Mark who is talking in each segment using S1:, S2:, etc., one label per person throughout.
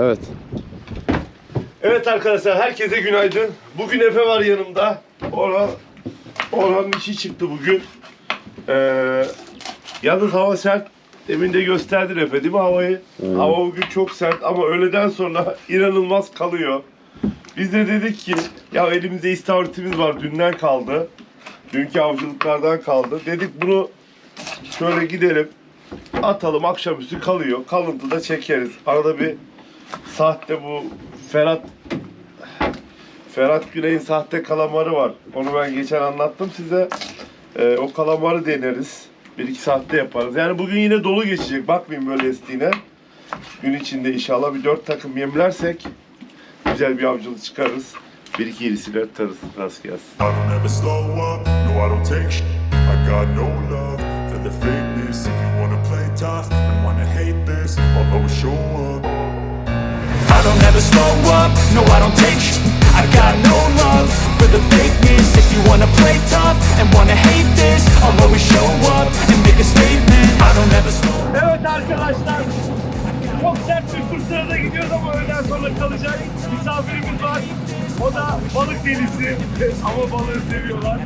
S1: Evet.
S2: Evet arkadaşlar herkese günaydın. Bugün Efe var yanımda. Orhan, Orhan'ın işi çıktı bugün. Ee, yalnız hava sert. Demin de gösterdin Efe değil mi havayı? Hava bugün çok sert ama öğleden sonra inanılmaz kalıyor. Biz de dedik ki ya elimizde istavritimiz var dünden kaldı. Dünkü avcılıklardan kaldı. Dedik bunu şöyle gidelim atalım akşamüstü kalıyor. Kalıntı da çekeriz. Arada bir sahte bu Ferhat Ferhat Güney'in sahte kalamarı var. Onu ben geçen anlattım size. Ee, o kalamarı deneriz. Bir iki saatte yaparız. Yani bugün yine dolu geçecek. Bakmayın böyle estiğine. Gün içinde inşallah bir dört takım yemlersek güzel bir avcılık çıkarırız. Bir iki irisiyle atarız. Rast gelsin.
S3: I I don't
S4: ever slow up, no I don't take sh- I got no love for the fakeness If you wanna play tough and wanna hate this I'll always show up and make a statement I don't ever slow
S2: Evet arkadaşlar. Çok sert bir fırtınada gidiyoruz ama öğleden sonra kalacak. Misafirimiz var. O da balık delisi. ama balığı seviyorlar.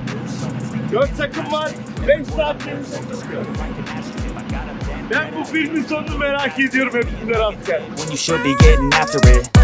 S2: Dört takım var. Beş saat. Ben bu filmin sonunu merak ediyorum hepsinde rastgele.
S4: when you should be getting after it.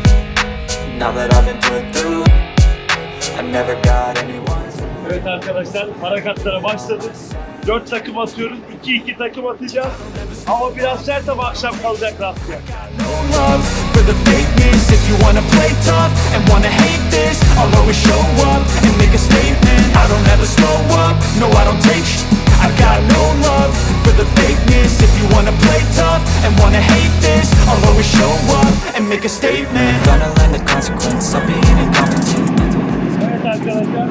S4: Now that I've been put through, I never got anyone's.
S2: Evet arkadaşlar harekatlara başladık. Dört takım atıyoruz. 2-2 takım atacağız. Ama biraz sert ama akşam kalacak rastgele.
S4: No love for the fakeness. If you wanna play tough and wanna hate this, I'll always show up and make a statement. Gonna learn the consequence of being incompetent.
S2: Evet arkadaşlar,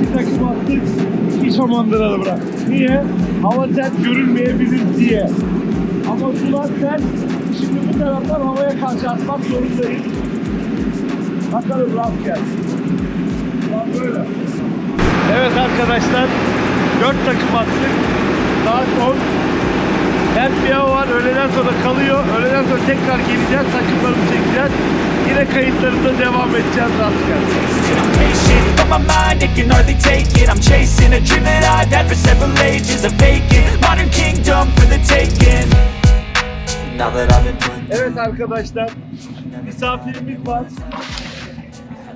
S2: bir takım attık, iki şamandıralı bırak. Niye? Hava sert görünmeyebilir diye. Ama sular sert, şimdi bu taraftan havaya karşı atmak zorundayız. Bakalım rast gelsin. Ulan böyle. Evet arkadaşlar, dört takım attık. Saat 10. Sert bir hava var, öğleden sonra kalıyor. Öğleden sonra tekrar geleceğiz, takımlarımı çekeceğiz. Yine kayıtlarımıza devam edeceğiz rast gelsin.
S4: And I'm patient, but my mind it can hardly take it. I'm chasing a dream that I've had for several ages. A vacant modern kingdom for the taking. Now that I've been put
S2: Evet arkadaşlar, misafirimiz var.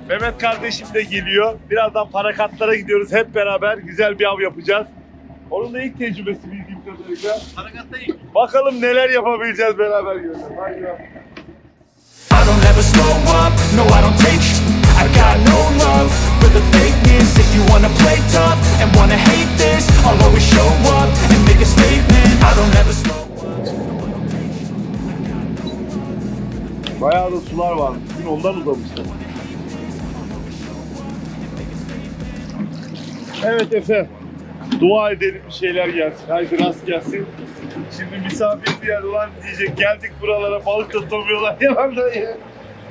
S2: Mehmet kardeşim de geliyor. Birazdan parakatlara gidiyoruz hep beraber. Güzel bir av yapacağız. Onun da ilk tecrübesi bildiğim kadarıyla. Parakatta ilk. Bakalım neler yapabileceğiz beraber görelim. Hadi bakalım.
S4: I don't ever slow up, no I don't take sh- I got no love for the fakeness If you wanna play tough and wanna hate this I'll always show up and make a statement I don't ever slow up
S2: Bayağı da sular var. Bugün ondan uzamışlar. Evet Efe. Dua edelim bir şeyler gelsin. Haydi rast gelsin. Şimdi misafir diğer ulan diyecek geldik buralara balık tutamıyorlar yalan da ya.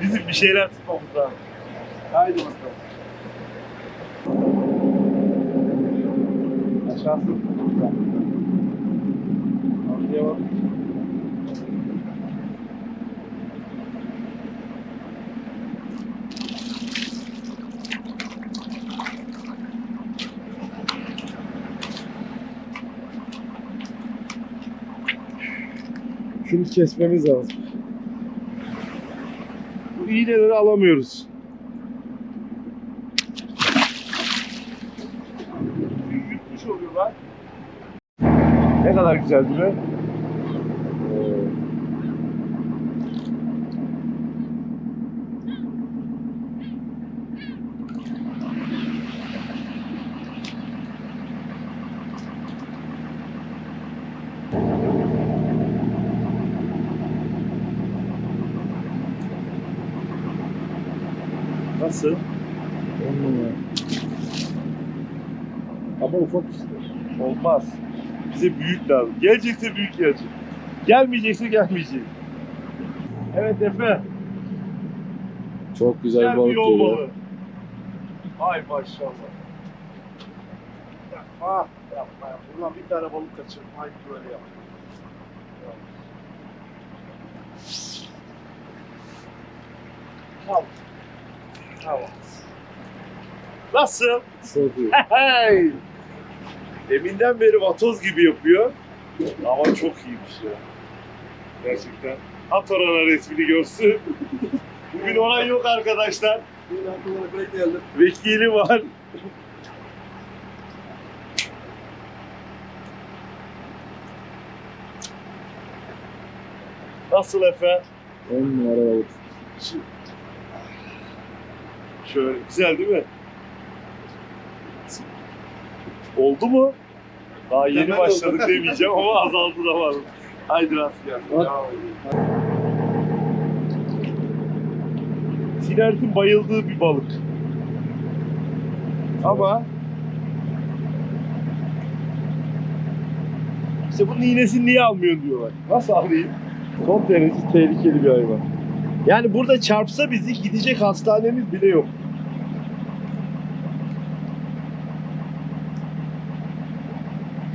S2: Bizim bir şeyler tutmamız lazım. Haydi bakalım. Aşağısı. Anlayamadım. Şunu kesmemiz lazım. Bu iğneleri alamıyoruz. Yutmuş oluyorlar. Ne kadar güzel değil mi? Nasıl?
S1: Ama ufak işte.
S2: Olmaz. Bize büyük lazım. Gelecekse büyük gelecek. Gelmeyecekse gelmeyecek. Evet Efe.
S1: Çok güzel
S2: Güzel
S1: balık
S2: yol
S1: geliyor.
S2: balığı. Ay maşallah. Yapma, yapma. yapma. Buradan bir tane balık kaçırdım. Haydi böyle yap. Tamam. Tamam. Nasıl?
S1: İyi.
S2: Hey! Deminden beri vatoz gibi yapıyor. Ama çok iyiymiş ya. Gerçekten. At orana resmini görsün. Bugün ona yok arkadaşlar. Vekili var. Nasıl Efe?
S1: On numara balık.
S2: Şöyle güzel değil mi? Oldu mu? Daha yeni başladık demeyeceğim ama azaldı da var. Haydi rast gelsin. Sinert'in bayıldığı bir balık. Ama işte bunun iğnesini niye almıyorsun diyorlar. Nasıl alayım? Son derece tehlikeli bir hayvan. Yani burada çarpsa bizi gidecek hastanemiz bile yok.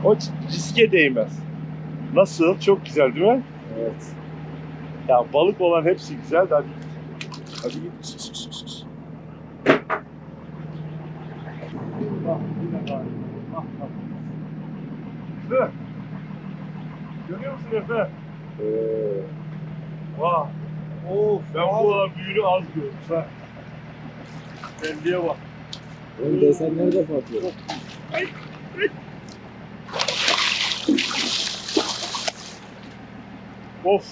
S2: O riske değmez. Nasıl? Çok güzel değil mi?
S1: Evet.
S2: Ya balık olan hepsi güzel hadi git. Hadi git. Bak, yine var. Bak, bak. Efe. Görüyor musun Efe?
S1: Ee,
S2: Vah. Of, ben bu kadar büyüğünü az gördüm. Ha. Belliye bak.
S1: onun desenleri de farklı.
S2: Of.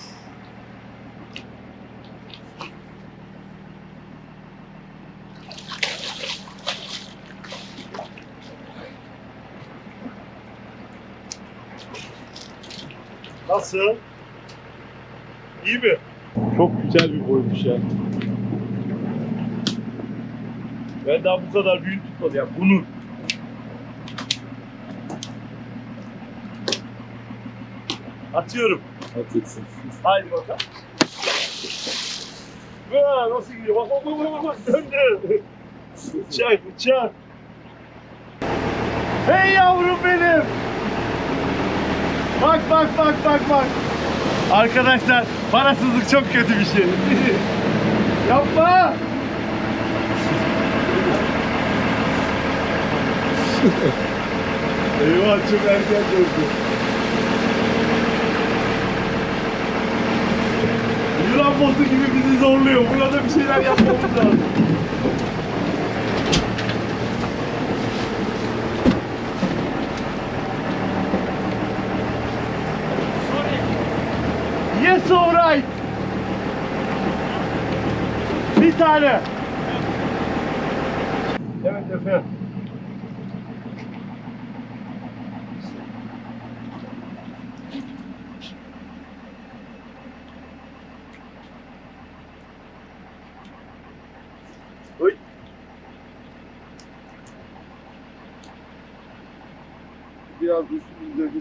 S2: Nasıl? İyi mi? Çok güzel bir boymuş ya. Ben daha bu kadar büyük tutmadım ya. Bunun. Atıyorum.
S1: At gitsin.
S2: Haydi bakalım. Aa, nasıl gidiyor? Bak bak bak bak bak döndü. Bıçak bıçak. Hey yavrum benim. Bak bak bak bak bak. Arkadaşlar parasızlık çok kötü bir şey. Yapma. Eyvah çok erken döndü. Yılan botu gibi bizi zorluyor. Burada bir şeyler yapmamız lazım. Yes, alright. Bir tane. Evet efendim.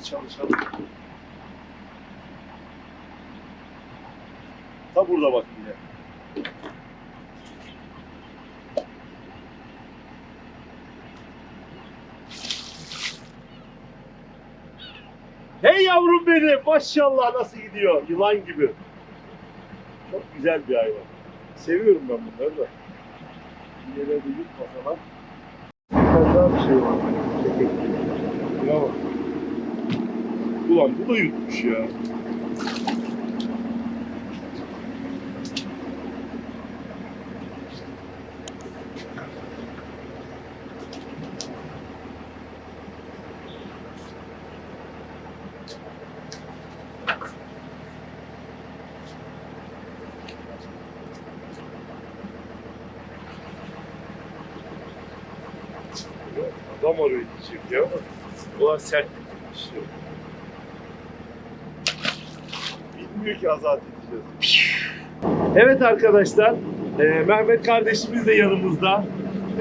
S2: Çalışalım. Ta burada bak yine. Hey yavrum benim maşallah nasıl gidiyor yılan gibi. Çok güzel bir hayvan. Seviyorum ben bunları da. Yere de yutmasalar. Bir daha bir şey var. Çekek gibi. Da yutmuş ya. Adam arıyor diyecek ya. Ulan sert Bilmiyor ki azat edeceğiz. Evet arkadaşlar. Ee, Mehmet kardeşimiz de yanımızda.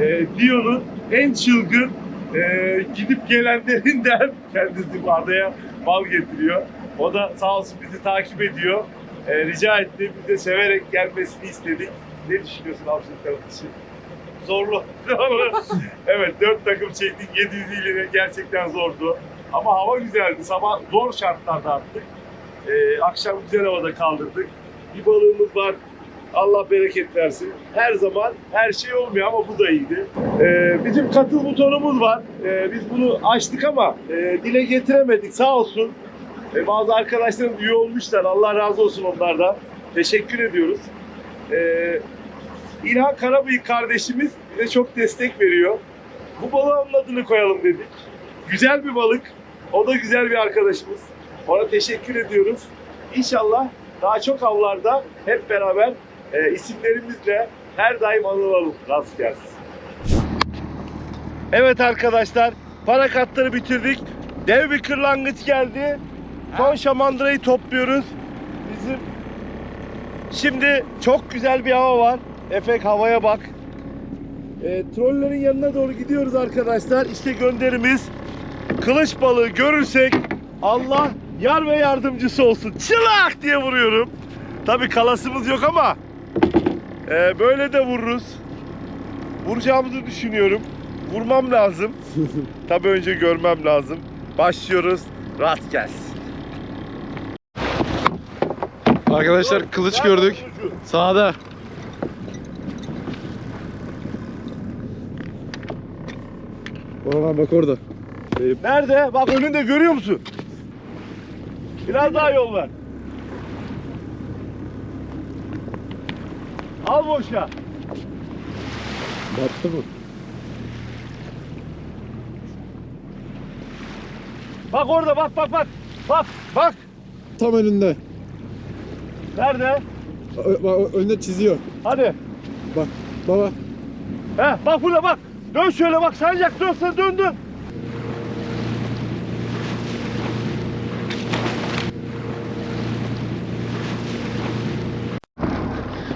S2: Ee, Dio'nun en çılgın e, gidip gelenlerinden kendisi bu adaya bal getiriyor. O da sağ olsun bizi takip ediyor. Ee, rica etti. Biz de severek gelmesini istedik. Ne düşünüyorsun avcılık tarafı için? Zorlu. evet dört takım çektik. 700 ileri gerçekten zordu. Ama hava güzeldi. Sabah zor şartlarda attık. Ee, akşam güzel havada kaldırdık. Bir balığımız var. Allah bereket versin. Her zaman her şey olmuyor ama bu da iyiydi. Ee, bizim katıl butonumuz var. Ee, biz bunu açtık ama e, dile getiremedik. Sağ olsun. Ee, bazı arkadaşlarım üye olmuşlar. Allah razı olsun onlardan. Teşekkür ediyoruz. Ee, İlhan Karabıyık kardeşimiz bize çok destek veriyor. Bu balığın adını koyalım dedik. Güzel bir balık. O da güzel bir arkadaşımız. Ona teşekkür ediyoruz. İnşallah daha çok avlarda hep beraber e, isimlerimizle her daim anılalım. Rast gelsin. Evet arkadaşlar, para katları bitirdik. Dev bir kırlangıç geldi. Son şamandırayı topluyoruz. Bizim Şimdi çok güzel bir hava var. Efek havaya bak. E, trollerin yanına doğru gidiyoruz arkadaşlar. İşte gönderimiz. Kılıç balığı görürsek Allah yar ve yardımcısı olsun. Çılak diye vuruyorum. Tabi kalasımız yok ama e, böyle de vururuz. Vuracağımızı düşünüyorum. Vurmam lazım. Tabi önce görmem lazım. Başlıyoruz. Rast gelsin.
S5: Arkadaşlar kılıç gördük. Sağda. Orhan bak orada.
S2: Nerede? Bak önünde görüyor musun? Biraz daha yol ver. Al boşa.
S5: Battı mı?
S2: Bak orada bak bak bak. Bak bak.
S5: Tam önünde.
S2: Nerede?
S5: Ö- bak, önünde çiziyor.
S2: Hadi.
S5: Bak baba.
S2: He bak burada bak. Dön şöyle bak. Sancak dönsene dön dön.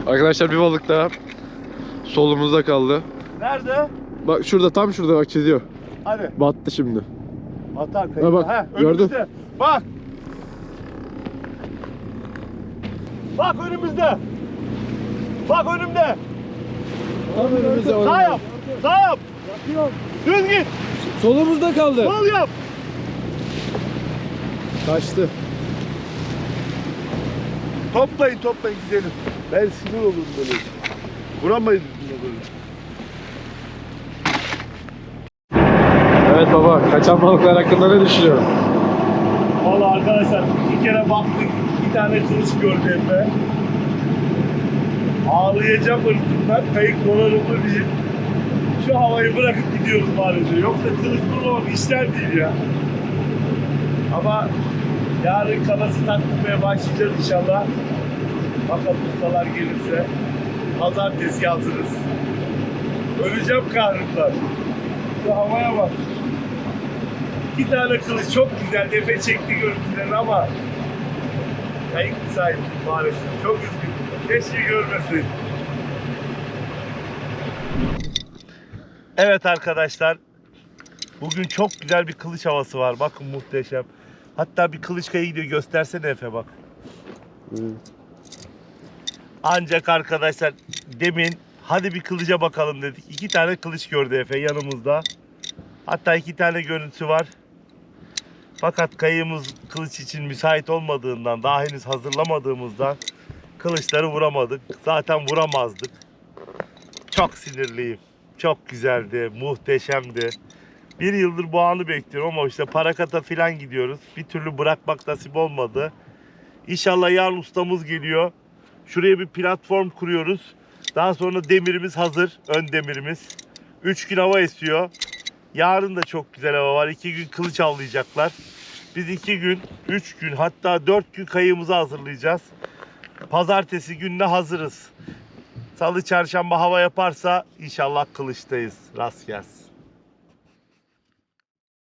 S5: Arkadaşlar bir balık daha solumuzda kaldı.
S2: Nerede?
S5: Bak şurada tam şurada bak çiziyor.
S2: Hadi.
S5: Battı şimdi.
S2: Atan
S5: Ha, bak, gördüm.
S2: önümüzde. Bak. Bak önümüzde. Bak önümde.
S5: Tam önümüzde
S2: Sağ yap. Sağ yap. Düz git.
S5: Solumuzda kaldı.
S2: Sol yap.
S5: Kaçtı.
S2: Toplayın toplayın gidelim. Ben sinir olurum böyle. Vuramayız böyle.
S5: Evet baba kaçan balıklar hakkında ne düşünüyorsun?
S2: Valla arkadaşlar iki kere baktık. Bir tane kılıç gördü Efe. Ağlayacağım hırsından. Kayık donanımlı değil. Şu havayı bırakıp gidiyoruz maalesef. Yoksa kılıç bulmamak işler değil ya. Ama yarın kalası takmaya başlayacağız inşallah. Bakalım ustalar gelirse. Pazartesi hazırız. Öleceğim kahrımdan. Şu havaya bak. Bir tane kılıç çok güzel defe çekti görüntülerini ama kayık müsait maalesef. Çok üzgünüm. Keşke görmesin. Evet arkadaşlar. Bugün çok güzel bir kılıç havası var. Bakın muhteşem. Hatta bir kılıç kayı gidiyor. Göstersene Efe bak. Ancak arkadaşlar demin hadi bir kılıca bakalım dedik. İki tane kılıç gördü Efe yanımızda. Hatta iki tane görüntüsü var. Fakat kayığımız kılıç için müsait olmadığından, daha henüz hazırlamadığımızdan kılıçları vuramadık. Zaten vuramazdık. Çok sinirliyim. Çok güzeldi, muhteşemdi. Bir yıldır bu anı bekliyorum ama işte parakata falan gidiyoruz. Bir türlü bırakmak nasip olmadı. İnşallah yarın ustamız geliyor. Şuraya bir platform kuruyoruz. Daha sonra demirimiz hazır. Ön demirimiz. 3 gün hava esiyor. Yarın da çok güzel hava var. 2 gün kılıç avlayacaklar. Biz 2 gün, 3 gün hatta 4 gün kayığımızı hazırlayacağız. Pazartesi gününe hazırız. Salı çarşamba hava yaparsa inşallah kılıçtayız. Rast gelsin.